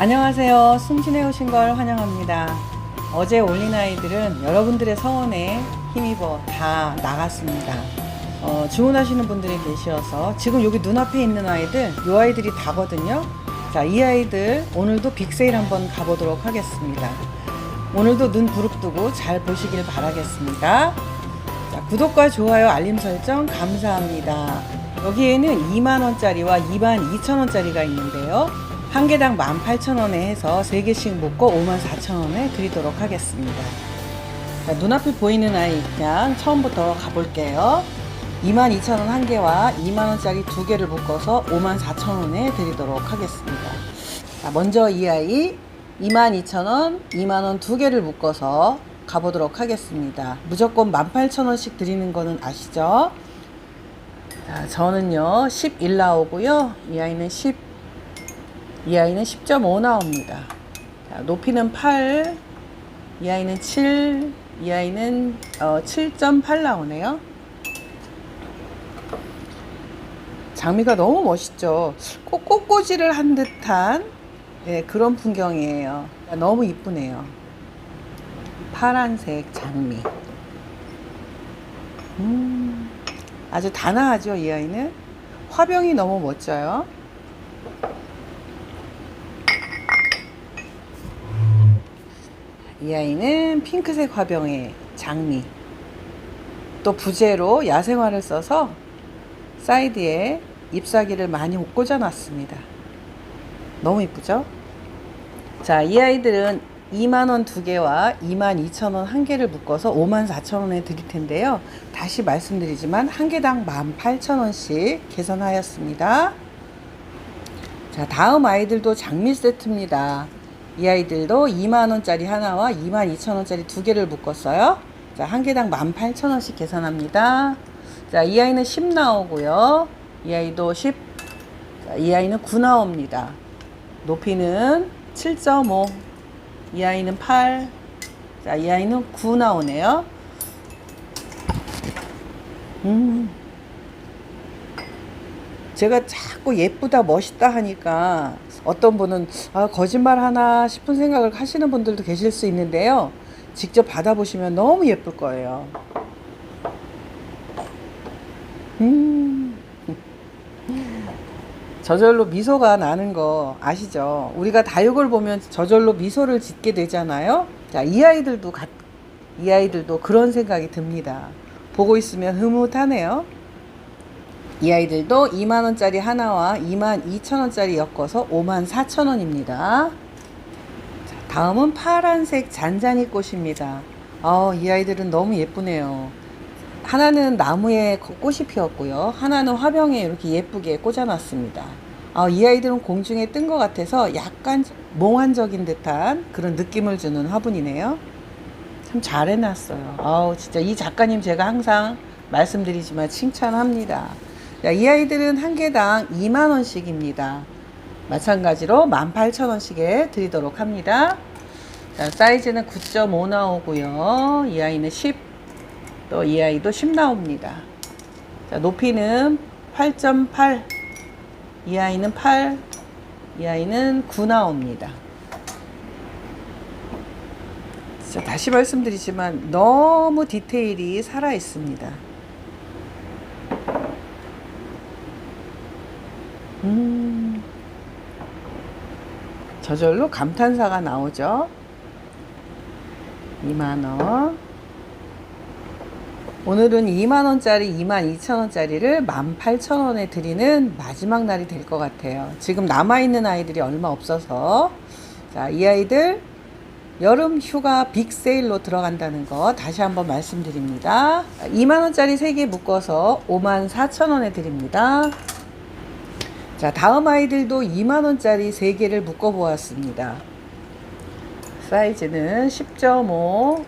안녕하세요. 승진해 오신 걸 환영합니다. 어제 올린 아이들은 여러분들의 성원에 힘입어 다 나갔습니다. 어, 주문하시는 분들이 계셔서 지금 여기 눈앞에 있는 아이들, 이 아이들이 다거든요. 자, 이 아이들 오늘도 빅세일 한번 가보도록 하겠습니다. 오늘도 눈 부릅뜨고 잘 보시길 바라겠습니다. 자, 구독과 좋아요, 알림 설정 감사합니다. 여기에는 2만원짜리와 2만 2천원짜리가 있는데요. 한 개당 18,000원에 해서 3개씩 묶고 54,000원에 드리도록 하겠습니다. 자, 눈앞에 보이는 아이 그냥 처음부터 가볼게요. 22,000원 한 개와 2만원짜리 두 개를 묶어서 54,000원에 드리도록 하겠습니다. 자, 먼저 이 아이 22,000원, 2만원 두 개를 묶어서 가보도록 하겠습니다. 무조건 18,000원씩 드리는 거는 아시죠? 자, 저는요 11 나오고요. 이 아이는 10, 이 아이는 10.5 나옵니다. 자, 높이는 8, 이 아이는 7, 이 아이는 어, 7.8 나오네요. 장미가 너무 멋있죠. 꼭 꽃꽂이를 한 듯한 예, 그런 풍경이에요. 너무 이쁘네요. 파란색 장미. 음, 아주 단아하죠, 이 아이는. 화병이 너무 멋져요. 이 아이는 핑크색 화병의 장미. 또 부재로 야생화를 써서 사이드에 잎사귀를 많이 꽂아 놨습니다. 너무 이쁘죠? 자, 이 아이들은 2만원 두 개와 2만 2천원 한 개를 묶어서 5만 4천원에 드릴 텐데요. 다시 말씀드리지만 한 개당 18,000원씩 계산하였습니다. 자, 다음 아이들도 장미 세트입니다. 이 아이들도 2만원짜리 하나와 2만 2천원짜리 두 개를 묶었어요. 자, 한 개당 18,000원씩 계산합니다. 자, 이 아이는 10 나오고요. 이 아이도 10. 자, 이 아이는 9 나옵니다. 높이는 7.5. 이 아이는 8. 자, 이 아이는 9 나오네요. 음. 제가 자꾸 예쁘다, 멋있다 하니까 어떤 분은 아, 거짓말 하나 싶은 생각을 하시는 분들도 계실 수 있는데요. 직접 받아보시면 너무 예쁠 거예요. 음. 저절로 미소가 나는 거 아시죠? 우리가 다육을 보면 저절로 미소를 짓게 되잖아요. 자, 이 아이들도 가, 이 아이들도 그런 생각이 듭니다. 보고 있으면 흐뭇하네요. 이 아이들도 2만 원짜리 하나와 2만 2천 원짜리 엮어서 5만 4천 원입니다. 자, 다음은 파란색 잔잔이 꽃입니다. 어, 이 아이들은 너무 예쁘네요. 하나는 나무에 꽃이 피었고요. 하나는 화병에 이렇게 예쁘게 꽂아놨습니다. 아, 이 아이들은 공중에 뜬 것 같아서 약간 몽환적인 듯한 그런 느낌을 주는 화분이네요. 참 잘 해놨어요. 아우, 진짜 이 작가님 제가 항상 말씀드리지만 칭찬합니다. 자, 이 아이들은 한 개당 2만원씩입니다. 마찬가지로 18,000원씩에 드리도록 합니다. 자, 사이즈는 9.5 나오고요. 이 아이는 10, 또 이 아이도 10 나옵니다. 자, 높이는 8.8, 이 아이는 8, 이 아이는 9 나옵니다. 자, 다시 말씀드리지만 너무 디테일이 살아 있습니다. 음, 저절로 감탄사가 나오죠. 2만원. 오늘은 2만원짜리, 2만 2천원짜리를 18,000원에 드리는 마지막 날이 될 것 같아요. 지금 남아있는 아이들이 얼마 없어서. 자, 이 아이들 여름 휴가 빅세일로 들어간다는 거 다시 한번 말씀드립니다. 2만원짜리 3개 묶어서 5만 4천원에 드립니다. 자, 다음 아이들도 2만원짜리 3개를 묶어 보았습니다. 사이즈는 10.5,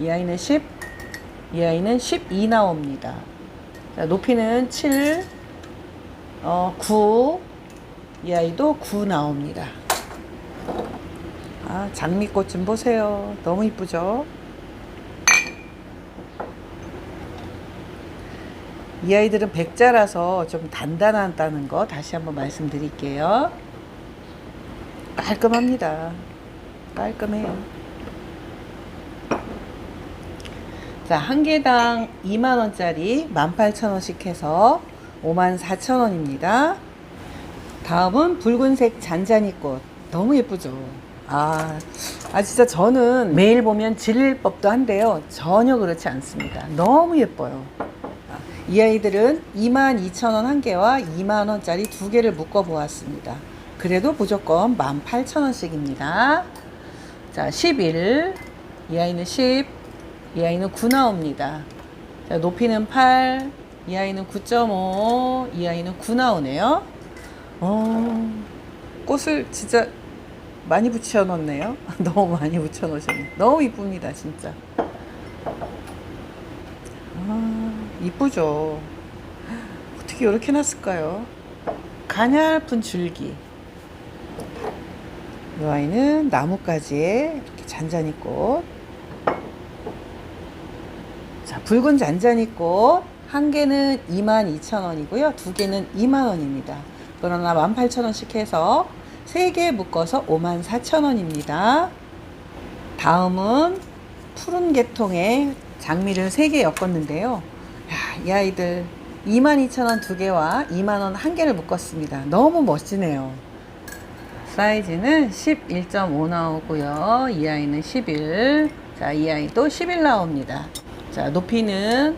이 아이는 10, 이 아이는 12 나옵니다. 자, 높이는 7, 어, 9, 이 아이도 9 나옵니다. 아, 장미꽃 좀 보세요. 너무 이쁘죠? 이 아이들은 백자라서 좀 단단하다는 거 다시 한번 말씀드릴게요. 깔끔합니다. 깔끔해요. 자, 한 개당 2만원짜리 18,000원씩 해서 54,000원입니다. 다음은 붉은색 잔잔이꽃. 너무 예쁘죠? 아, 아, 진짜 저는 매일 보면 질릴 법도 한데요. 전혀 그렇지 않습니다. 너무 예뻐요. 이 아이들은 22,000원 한 개와 2만원짜리 두 개를 묶어 보았습니다. 그래도 무조건 18,000원씩입니다. 자, 11. 이 아이는 10. 이 아이는 9 나옵니다. 자, 높이는 8. 이 아이는 9.5. 이 아이는 9 나오네요. 어, 꽃을 진짜 많이 붙여 놓네요. 너무 많이 붙여 놓으셨네. 너무 이쁩니다, 진짜. 아, 이쁘죠. 어떻게 이렇게 놨을까요? 가냘픈 줄기. 이 아이는 나뭇가지에 이렇게 잔잔이꽃. 자, 붉은 잔잔이꽃. 한 개는 22,000원이고요. 두 개는 2만원입니다. 그러나 18,000원씩 해서 세 개 묶어서 54,000원입니다. 다음은 푸른 계통의 장미를 세 개 엮었는데요. 야, 이 아이들 22,000원 두 개와 2만원 한 개를 묶었습니다. 너무 멋지네요. 사이즈는 11.5 나오고요. 이 아이는 11. 자, 이 아이도 11 나옵니다. 자, 높이는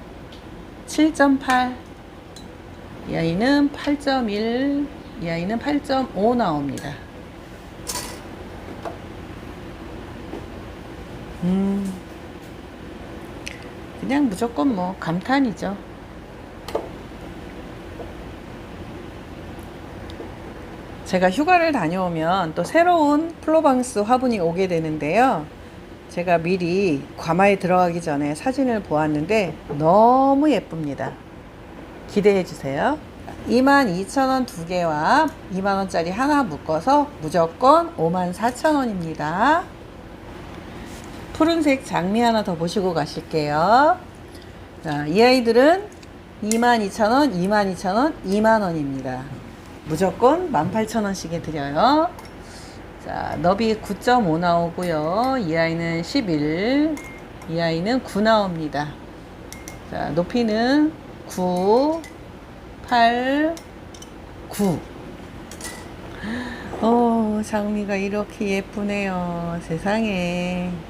7.8. 이 아이는 8.1. 이 아이는 8.5 나옵니다. 음. 그냥 무조건 뭐 감탄이죠. 제가 휴가를 다녀오면 또 새로운 플로방스 화분이 오게 되는데요. 제가 미리 과마에 들어가기 전에 사진을 보았는데 너무 예쁩니다. 기대해 주세요. 22,000원 두 개와 2만원짜리 하나 묶어서 무조건 54,000원입니다. 푸른색 장미 하나 더 보시고 가실게요. 자, 이 아이들은 22,000원, 22,000원, 2만원입니다. 무조건 18,000원씩에 드려요. 자, 너비 9.5 나오고요. 이 아이는 11, 이 아이는 9 나옵니다. 자, 높이는 9, 8, 9. 어, 장미가 이렇게 예쁘네요. 세상에.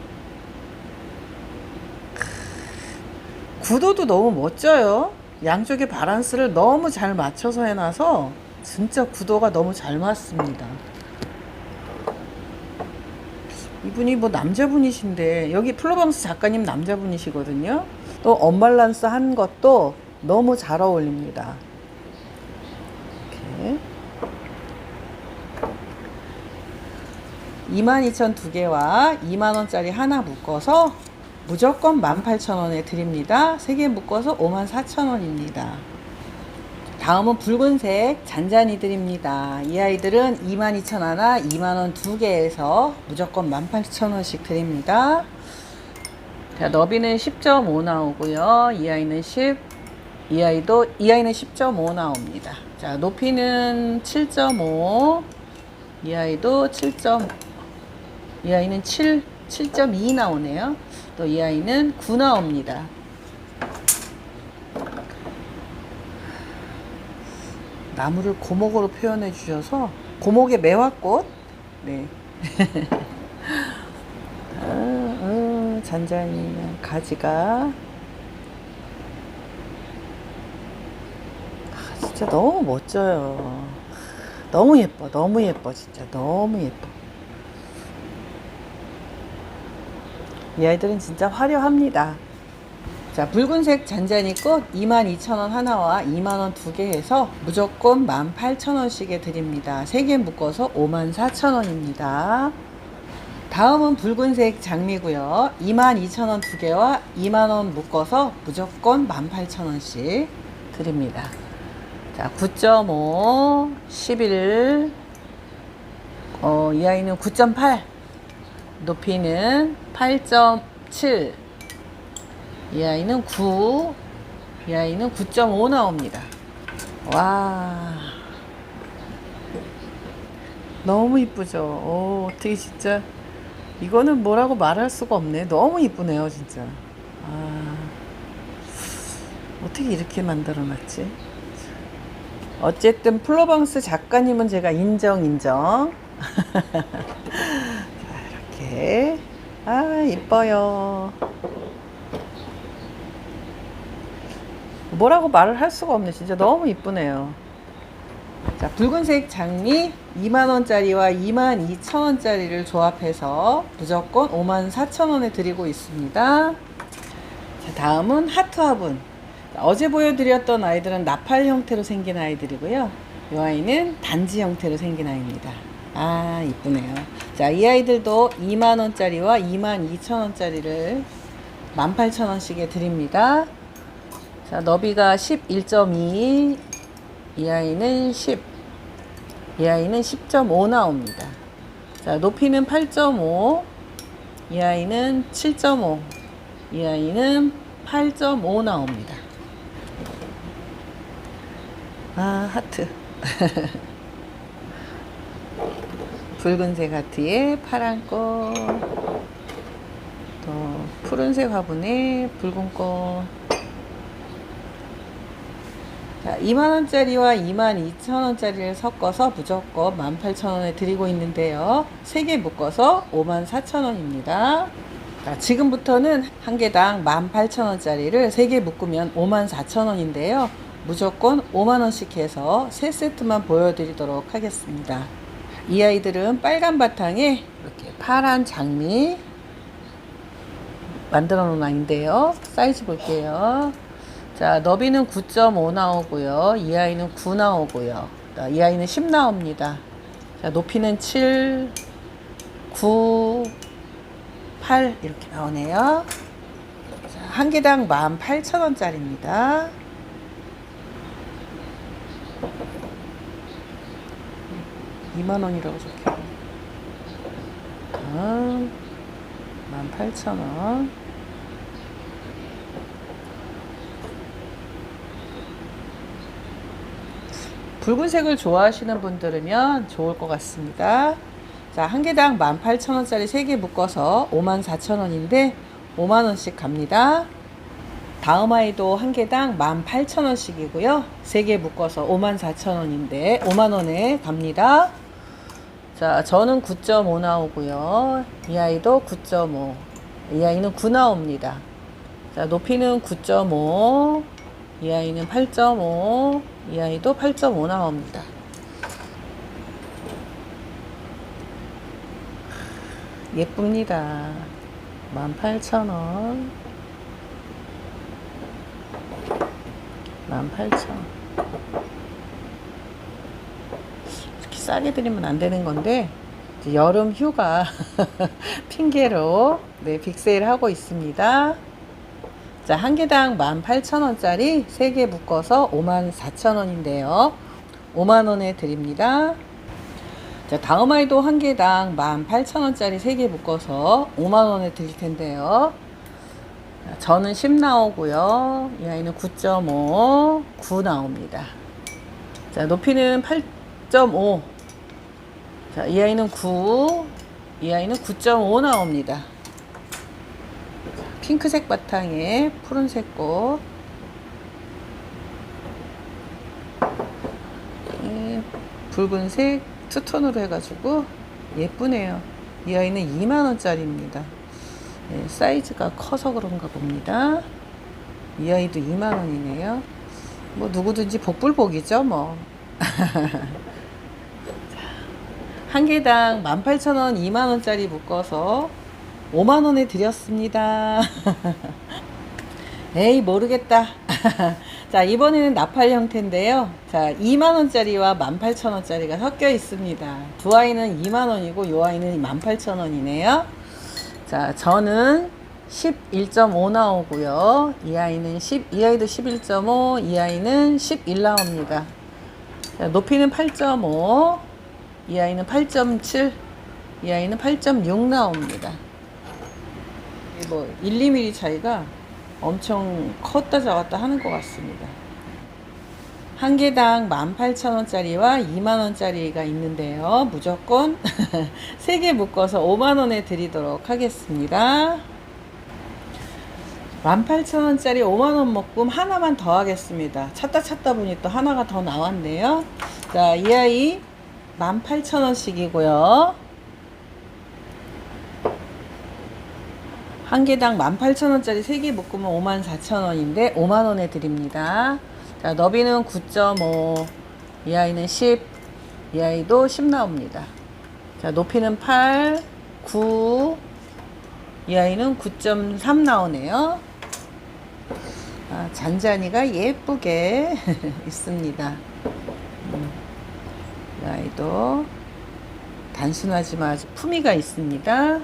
구도도 너무 멋져요. 양쪽의 바란스를 너무 잘 맞춰서 해놔서 진짜 구도가 너무 잘 맞습니다. 이분이 뭐 남자분이신데 여기 플로방스 작가님 남자분이시거든요. 또 언밸런스 한 것도 너무 잘 어울립니다. 이렇게 22,000 두 개와 2만 원짜리 하나 묶어서 무조건 18,000원에 드립니다. 3개 묶어서 54,000원입니다. 다음은 붉은색 잔잔이 드립니다. 이 아이들은 22,000 하나, 2만원 두 개에서 무조건 18,000원씩 드립니다. 자, 너비는 10.5 나오고요. 이 아이는 10, 이 아이도, 이 아이는 10.5 나옵니다. 자, 높이는 7.5, 이 아이도 7.5, 이 아이는 7, 7.2 나오네요. 또 이 아이는 9 나옵니다. 나무를 고목으로 표현해 주셔서 고목의 매화꽃 네. 아, 아, 잔잔히 가지가 아, 진짜 너무 멋져요. 너무 예뻐, 너무 예뻐, 진짜 너무 예뻐. 이 아이들은 진짜 화려합니다. 자, 붉은색 잔잔이 꽃 22,000원 하나와 2만원 두 개 해서 무조건 18,000원씩에 드립니다. 3개 묶어서 54,000원입니다. 다음은 붉은색 장미고요. 22,000원 두 개와 2만원 묶어서 무조건 18,000원씩 드립니다. 자, 9.5, 11, 어, 이 아이는 9.8, 높이는 8.7, 이 아이는 9, 이 아이는 9.5 나옵니다. 와. 너무 이쁘죠. 오, 어떻게 진짜 이거는 뭐라고 말할 수가 없네. 너무 이쁘네요, 진짜. 아, 어떻게 이렇게 만들어 놨지? 어쨌든 플로방스 작가님은 제가 인정, 인정. 자, 이렇게. 아, 이뻐요. 뭐라고 말을 할 수가 없네. 진짜 너무 이쁘네요. 자, 붉은색 장미 2만원짜리와 2만 2천원짜리를 조합해서 무조건 5만 4천원에 드리고 있습니다. 자, 다음은 하트 화분. 자, 어제 보여드렸던 아이들은 나팔 형태로 생긴 아이들이고요. 이 아이는 단지 형태로 생긴 아이입니다. 아, 이쁘네요. 자, 이 아이들도 2만원짜리와 2만 2천원짜리를 18,000원씩에 드립니다. 자, 너비가 11.2, 이 아이는 10, 이 아이는 10.5 나옵니다. 자, 높이는 8.5, 이 아이는 7.5, 이 아이는 8.5 나옵니다. 아, 하트. 붉은색 하트에 파란 꽃, 또 푸른색 화분에 붉은 꽃, 자, 2만원짜리와 2만 2천원짜리를 섞어서 무조건 18,000원에 드리고 있는데요. 3개 묶어서 5만 4천원입니다. 자, 지금부터는 한 개당 18,000원짜리를 3개 묶으면 5만 4천원인데요. 무조건 5만원씩 해서 3세트만 보여드리도록 하겠습니다. 이 아이들은 빨간 바탕에 이렇게 파란 장미 만들어 놓은 아이인데요. 사이즈 볼게요. 자, 너비는 9.5 나오고요. 이 아이는 9 나오고요. 자, 이 아이는 10 나옵니다. 자, 높이는 7, 9, 8 이렇게 나오네요. 자, 한 개당 18,000원짜리입니다. 이만 원이라고 적혀. 다음 18,000원. 붉은색을 좋아하시는 분들이면 좋을 것 같습니다. 자, 한 개당 18,000원짜리 3개 묶어서 54,000원인데 5만원씩 갑니다. 다음 아이도 한 개당 18,000원씩이고요. 3개 묶어서 54,000원인데 5만원에 갑니다. 자, 저는 9.5 나오고요. 이 아이도 9.5. 이 아이는 9 나옵니다. 자, 높이는 9.5. 이 아이는 8.5. 이 아이도 8.5 나옵니다. 예쁩니다. 18,000원. 18,000원. 싸게 드리면 안 되는 건데, 여름 휴가 핑계로 네, 빅세일 하고 있습니다. 자, 한 개당 18,000원짜리 3개 묶어서 54,000원인데요. 5만원에 드립니다. 자, 다음 아이도 한 개당 18,000원짜리 3개 묶어서 5만원에 드릴 텐데요. 자, 저는 10 나오고요. 이 아이는 9.5, 9 나옵니다. 자, 높이는 8.5. 자, 이 아이는 9, 이 아이는 9.5 나옵니다. 핑크색 바탕에 푸른색 꽃. 예, 붉은색 투톤으로 해가지고 예쁘네요. 이 아이는 2만원짜리입니다. 예, 사이즈가 커서 그런가 봅니다. 이 아이도 2만원이네요. 뭐 누구든지 복불복이죠, 뭐. 한 개당 18,000원, 2만원짜리 묶어서 5만원에 드렸습니다. 에이, 모르겠다. 자, 이번에는 나팔 형태인데요. 자, 2만원짜리와 18,000원짜리가 섞여 있습니다. 두 아이는 2만원이고, 이 아이는 18,000원이네요. 자, 저는 11.5 나오고요. 이 아이는 10, 이 아이도 11.5, 이 아이는 11 나옵니다. 자, 높이는 8.5, 이 아이는 8.7, 이 아이는 8.6 나옵니다. 뭐 1, 2mm 차이가 엄청 컸다 작았다 하는 것 같습니다. 한 개당 18,000원짜리와 2만원짜리가 있는데요. 무조건 3개 묶어서 5만원에 드리도록 하겠습니다. 18,000원짜리 5만원 묶음 하나만 더 하겠습니다. 찾다 찾다 보니 또 하나가 더 나왔네요. 자, 이 아이 18,000원씩이고요. 한 개당 18,000원짜리 3개 묶으면 54,000원인데 5만원에 드립니다. 자, 너비는 9.5, 이 아이는 10, 이 아이도 10 나옵니다. 자, 높이는 8, 9, 이 아이는 9.3 나오네요. 아, 잔잔이가 예쁘게 있습니다. 음, 이 아이도 단순하지만 아주 품위가 있습니다.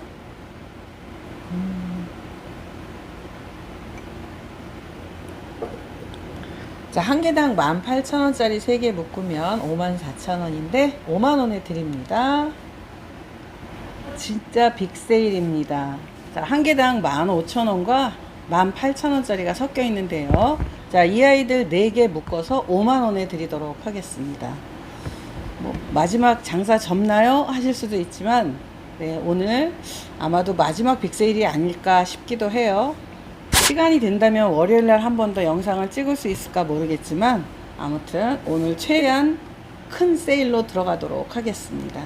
자, 한 개당 18,000원짜리 3개 묶으면 54,000원인데 5만원에 드립니다. 진짜 빅세일입니다. 자, 한 개당 15,000원과 18,000원짜리가 섞여 있는데요. 자, 이 아이들 4개 묶어서 5만원에 드리도록 하겠습니다. 뭐, 마지막 장사 접나요? 하실 수도 있지만, 네, 오늘 아마도 마지막 빅세일이 아닐까 싶기도 해요. 시간이 된다면 월요일 날 한 번 더 영상을 찍을 수 있을까 모르겠지만 아무튼 오늘 최대한 큰 세일로 들어가도록 하겠습니다.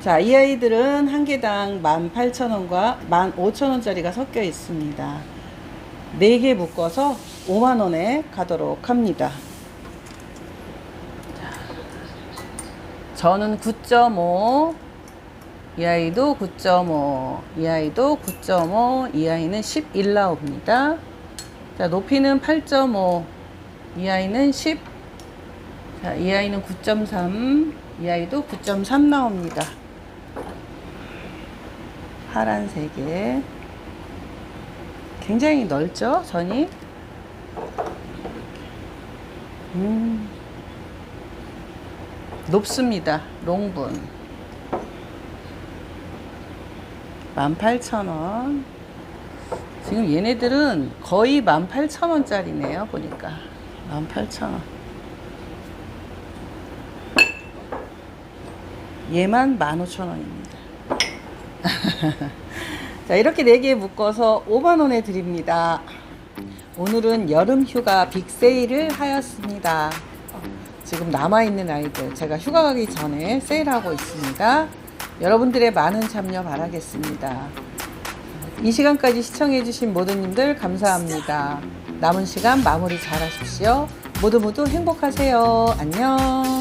자, 이 아이들은 한 개당 18,000원과 15,000원짜리가 섞여 있습니다. 4개 묶어서 5만원에 가도록 합니다. 저는 9.5, 이 아이도 9.5, 이 아이도 9.5, 이 아이는 11 나옵니다. 자, 높이는 8.5, 이 아이는 10, 자, 이 아이는 9.3, 이 아이도 9.3 나옵니다. 파란 색에. 굉장히 넓죠, 전이? 음, 높습니다, 롱분. 18,000원. 지금 얘네들은 거의 18,000원짜리네요, 보니까. 18,000원. 얘만 15,000원입니다. 자, 이렇게 4개 묶어서 5만원에 드립니다. 오늘은 여름 휴가 빅세일을 하였습니다. 지금 남아있는 아이들, 제가 휴가 가기 전에 세일하고 있습니다. 여러분들의 많은 참여 바라겠습니다. 이 시간까지 시청해주신 모두님들 감사합니다. 남은 시간 마무리 잘 하십시오. 모두 모두 행복하세요. 안녕.